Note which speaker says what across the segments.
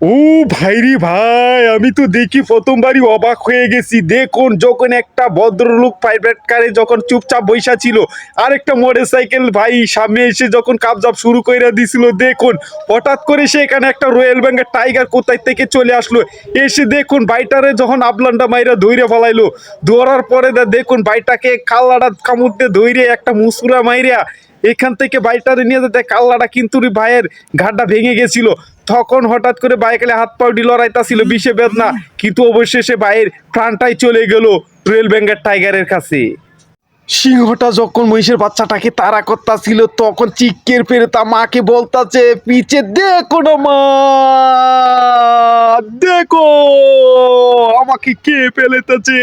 Speaker 1: ও ভাইরি ভাই, আমি তো দেখি প্রথমবারই অবাক হয়ে গেছি। দেখুন, যখন একটা ভদ্রলোক প্রাইভেট কারে যখন চুপচাপ বৈশা ছিল, আরেকটা মোটর সাইকেল ভাই সামনে এসে যখন কাবজাব শুরু করে দিছিল, দেখুন, হঠাৎ করে সে এখানে একটা রয়্যাল ব্যাঙ্গের টাইগার কোথায় থেকে চলে আসলো। এসে দেখুন বাইটারে যখন আবলান্ডা মাইরা ধৈরে ফেলাইলো। ধরার পরে দেখুন বাইটাকে কাল্লাটা কামুড়তে ধৈরে একটা মুসুরা মাইরা এখান থেকে বাইকটারে নিয়ে যেতে কাল্লাটা কিন্তু ভাইয়ের ঘাটটা ভেঙে গেছিল। তখন হঠাৎ করে বাইকেলে হাত পাউডি লড়াইতাছিল, বিষে বেদনা। কিন্তু অবশেষে ভাইয়ের প্রাণটাই চলে গেল রয়েল বেঙ্গল টাইগারের কাছে। সিংহটা যখন মহিষের বাচ্চাটাকে তাড়া করতাছিল, তখন চিকের ফেরে তা মাকে বলতাছে, পিছে দেখো না মা, দেখো, আমাকে কে ফেলেতেছে?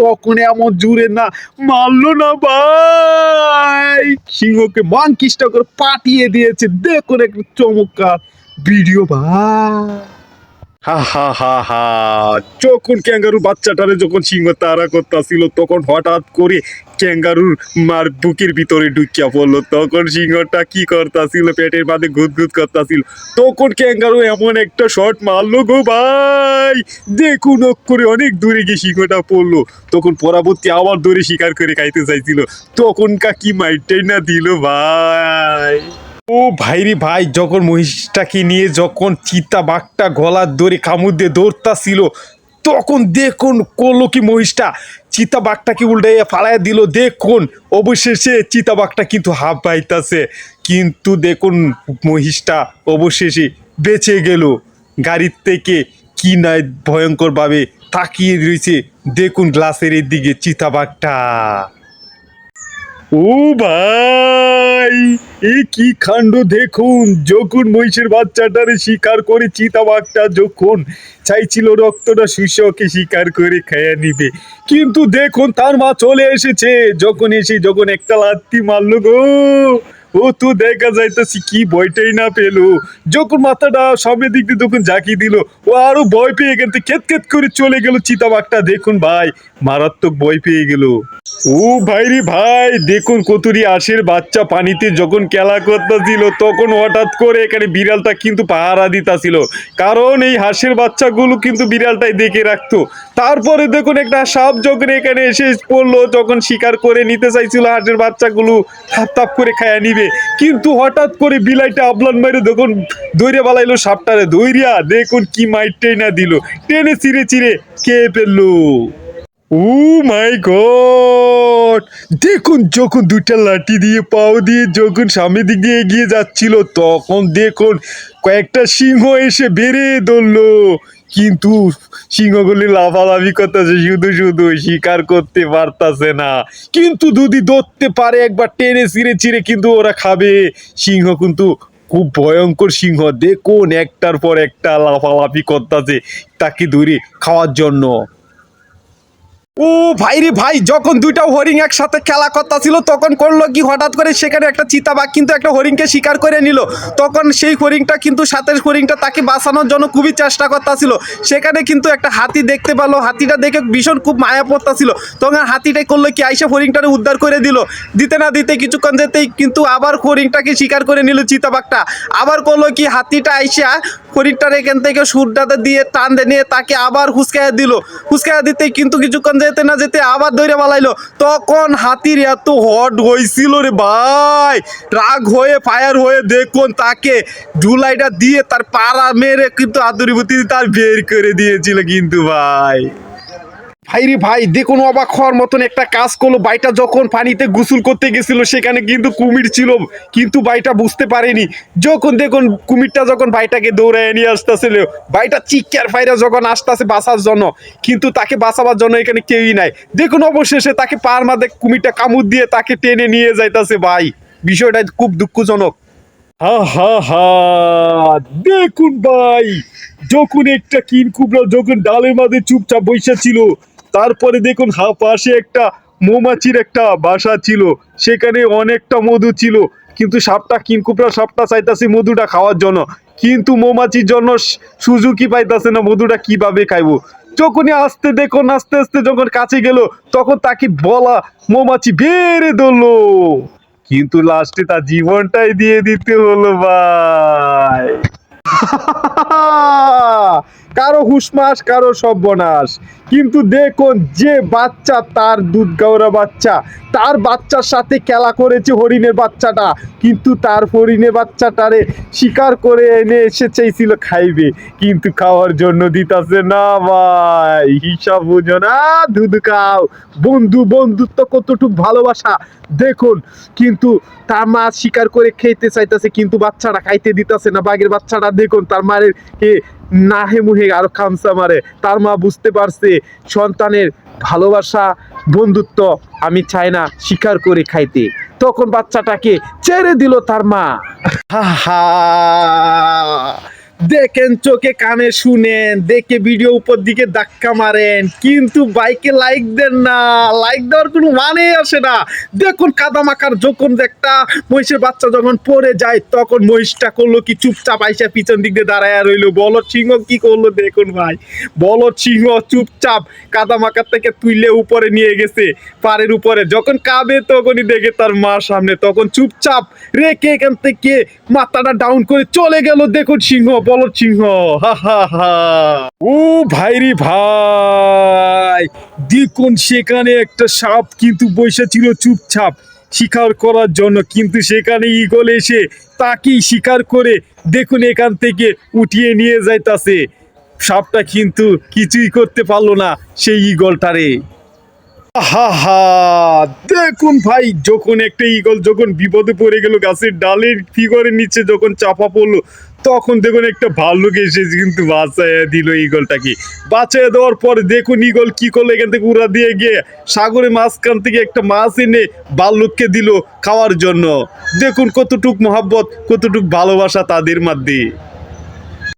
Speaker 1: তখন এমন জুড়ে না, মারলো না ভাই। সিংহকে মাংকিসটা করে পাঠিয়ে দিয়েছে, দেখুন একটু চমৎকার ভিডিও হা হা হা হা। যখন ক্যাঙ্গারু বাচ্চাটারে যখন সিংহ তাড়া করতেছিল, তখন হঠাৎ করে ক্যাঙ্গারুর মার বুকের ভিতরে ঢুকিয়া পড়ল। তখন সিংহটা কি করতাছিল? পেটের মাঝে গুদ গুদ করতাছিল। তখন ক্যাঙ্গারু এমন একটা শট মারলো, গো ভাই, দেখুন করে অনেক দূরে গিয়ে সিংহটা পড়ল। তখন পরবর্তী আবার দূরে শিকার করে খাইতে চাইছিল। তখন কা কি মাইটাই না দিল, ভাই। ও ভাইরে ভাই, যখন মহিষটাকে নিয়ে যখন চিতা বাঘটা গলার দড়ি কামড় দিয়ে দৌড়তাছিল, তখন দেখুন করল কি মহিষটা চিতা বাঘটাকে উল্টাইয়া ফালাইয়া দিল। দেখুন, অবশেষে চিতা বাঘটা কিন্তু হাফ পাইতাছে। কিন্তু দেখুন মহিষটা অবশেষে বেঁচে গেল। গাড়ির থেকে কি নাই ভয়ঙ্করভাবে তাকিয়ে রয়েছে। দেখুন গ্লাসের দিকে চিতা বাঘটা। ও ভাই, এ কি খান্ড দেখুন? যখন মহিষের বাচ্চাটারে শিকার করে চিতাবাঘটা যখন চাইছিল রক্তটা শিষ্যকে শিকার করে খেয়ে নিবে। কিন্তু দেখুন, তার মা চলে এসেছে। যখন এসে যখন একটা লাত্তি মারল গো ও, তো দেখা যাইতেছি কি ভয়টাই না পেল। যখন মাথাটা সামনের দিক দিয়ে যখন ঝাঁকি দিল। ও আরও ভয় পেয়ে গেল খেত খেত করে চলে গেল চিতাবাঘটা। দেখুন ভাই, মারাত্মক ভয় পেয়ে গেল। ও ভাইরি ভাই, দেখুন কতুরি আশের বাচ্চা পানিতে যখন খেলা করতেছিল, তখন হঠাৎ করে এখানে বিড়ালটা কিন্তু পাহারা দিতাছিল। কারণ এই হাঁসের বাচ্চাগুলো কিন্তু বিড়ালটাই দেখে রাখতো। তারপরে দেখুন একটা সাপ যখন এখানে এসে পড়ল, তখন শিকার করে নিতে চাইছিল হাঁসের বাচ্চাগুলো। থাপ থাপ করে খায়া নিবে। কিন্তু হঠাৎ করে বিলাইটা আবলান মাইরে দেখুন দৈরে বালাইলো সাপটারে। দৈরিয়া দেখুন কি মাইটাই না দিল। টেনে চিরে চিরে কে ফেলল। Oh my God! দেখুন যখন দুইটা লাঠি দিয়ে, পাও দিয়ে যখন সামনের দিক দিয়ে এগিয়ে যাচ্ছিল, তখন দেখুন কয়েকটা সিংহ এসে বেড়ে ধরলো। কিন্তু সিংহগুলি লাফালাফি করতেছে, শুধু শুধু শিকার করতে পারতাছে না। কিন্তু যদি ধরতে পারে, একবার টেনে ছিঁড়ে ছিঁড়ে কিন্তু ওরা খাবে। সিংহ কিন্তু খুব ভয়ঙ্কর সিংহ। দেখুন একটার পর একটা লাফালাফি করতেছে তাকে ধরে খাওয়ার জন্য। ও ভাই রে ভাই, যখন দুইটা হরিণ একসাথে খেলা করতেছিল, তখন করল কি? হঠাৎ করে সেখানে একটা চিতাবাঘ কিন্তু একটা হরিণকে শিকার করে নিল। তখন সেই হরিণটা কিন্তু সাথে হরিণটা তাকে বাঁচানোর জন্য খুবই চেষ্টা করতেছিল। সেখানে কিন্তু একটা হাতি দেখতে পেল। হাতিটা দেখে ভীষণ খুব মায়া পড়তেছিল। তখন হাতিটাই করল কি? আইসা হরিণটারে উদ্ধার করে দিল। দিতে না দিতে কিছুক্ষণ যেতেই কিন্তু আবার হরিণটাকে শিকার করে নিল চিতাবাঘটা। আবার করল কি? হাতিটা আইসা হরিণটার এখান থেকে সুরটাতে দিয়ে টান নিয়ে তাকে আবার হুসকায়া দিল। হুসকায়া দিতে কিন্তু কিছুক্ষণ যেতে না যেতে আবার ধরে বালাইলো তখন হাতির এত হট হয়েছিল রে ভাই। রাগ হয়ে, ফায়ার হয়ে দেখুন তাকে ঝুলাইটা দিয়ে তার পাড়া মেরে কিন্তু আদরিবতী তার বের করে দিয়েছিল কিন্তু ভাই। ভাই রে ভাই দেখুন অবাক হওয়ার মতন একটা কাজ করল। বাইটা যখন পানিতে গোসল করতে গেছিল, সেখানে কিন্তু কুমির ছিল, কিন্তু বাইটা বুঝতে পারেনি। যখন দেখুন, কুমিরটা যখন বাইটাকে দৌড়ায় নিয়ে আসতেছিল বাইটা চিৎকার ফাইরা যখন আসতেছে বাঁচার জন্য, কিন্তু তাকে বাঁচাবার জন্য এখানে কেউই নাই। দেখুন, অবশেষে তাকে পার মাঝে কুমিরটা কামড় দিয়ে তাকে টেনে নিয়ে যাইতাছে ভাই। বিষয়টা খুব দুঃখজনক। হা হা হা, দেখুন ভাই, যখন একটা কিন কুবরা যখন ডালের মাঝে চুপচাপ বসে ছিল তারপরে দেখুন পাশে একটা মৌমাছির একটা বাসা ছিল, সেখানে অনেকটা মধু ছিল। কিন্তু সাপটা কিনকুপড়া সাপটা চাইতাছে মধুটা খাওয়ার জন্য। কিন্তু মৌমাছির জন্য সুযোগই পাইতাছে না মধুটা কীভাবে খাইবো। যখনই আসতে দেখুন, আস্তে আস্তে যখন কাছে গেল, তখন তাকে বলা মৌমাছি বেড়ে ধরলো। কিন্তু লাস্টে তার জীবনটাই দিয়ে দিতে হলো ভাই। কারও হুসমাস কারও সর্বনাশ কিন্তু দেখুন, যে বাচ্চা, তার দুধ গাওরা বাচ্চা, তার বাচ্চার সাথে খেলা করেছে হরিণের বাচ্চাটা, কিন্তু তার হরিণের বাচ্চাটারে শিকার করে এনে এসে চাইছিল খাইবে, কিন্তু খাওয়ার জন্য দিতাছে, না ভাই, হিসাব বুঝো না, দুধ খাও। বন্ধু, বন্ধুত্ব কতটুক ভালোবাসা? দেখুন, কিন্তু তার মা শিকার করে খেতে চাইতেছে, কিন্তু বাচ্চাটা খাইতে দিতাছে না, বাঘের বাচ্চাটা দেখুন তার মায়ের কে নাহে মুহে আরও খামসা মারে তার মা বুঝতে পারছে সন্তানের ভালোবাসা বন্ধুত্ব আমি চাই না স্বীকার করে খাইতে তখন বাচ্চাটাকে ছেড়ে দিল তার মা হা হা দেখেন চোখে কানে শুনেন, দেখে ভিডিও উপর দিকে ধাক্কা মারেন, কিন্তু বাইকে লাইক দেন না লাইক দেওয়ার কোনো মানে আসে না। দেখুন কাদামাকার যখন একটা মহিষের বাচ্চা যখন পড়ে যায়, তখন মহিষটা করল কি, চুপচাপ আইসা পিছন দিক দিয়ে দাঁড়ায় রইল। বলদ সিংহ কি করল দেখুন ভাই, বলদ সিংহ চুপচাপ কাদামাকার থেকে তুইলে উপরে নিয়ে গেছে, পাড়ের উপরে। যখন কাবে তখনই দেখে তার মার সামনে, তখন চুপচাপ রেখে এখান থেকে মাথাটা ডাউন করে চলে গেল দেখুন সিংহ। বলদ সিংহ ও ভাইরি ভাই, দেখুন সেখানে একটা সাপ কিন্তু বসে ছিল চুপচাপ। শিকার করার জন্য কিন্তু সেখানে ইগল এসে তাকেই শিকার করে দেখুন এখান থেকে উঠিয়ে নিয়ে যাইতাছে। সাপটা কিন্তু কিছুই করতে পারল না সেই ইগলটারে হা দেখুন ভাই, যখন একটা ইগল যখন বিপদে পড়ে গেল, গাছের ডালের ফিগরের নিচে যখন চাপা পড়ল, তখন দেখুন একটা ভাল্লুক এসে কিন্তু বাঁচাইয়া দিল ইগলটাকে বাঁচাইয়া দেওয়ার পরে দেখুন ইগল কি করল, এখান থেকে উড়া দিয়ে গিয়ে সাগরের মাঝখান থেকে একটা মাছ এনে ভাল্লুককে দিল খাওয়ার জন্য। দেখুন কতটুক মহাব্বত, কতটুক ভালোবাসা তাদের মধ্যে।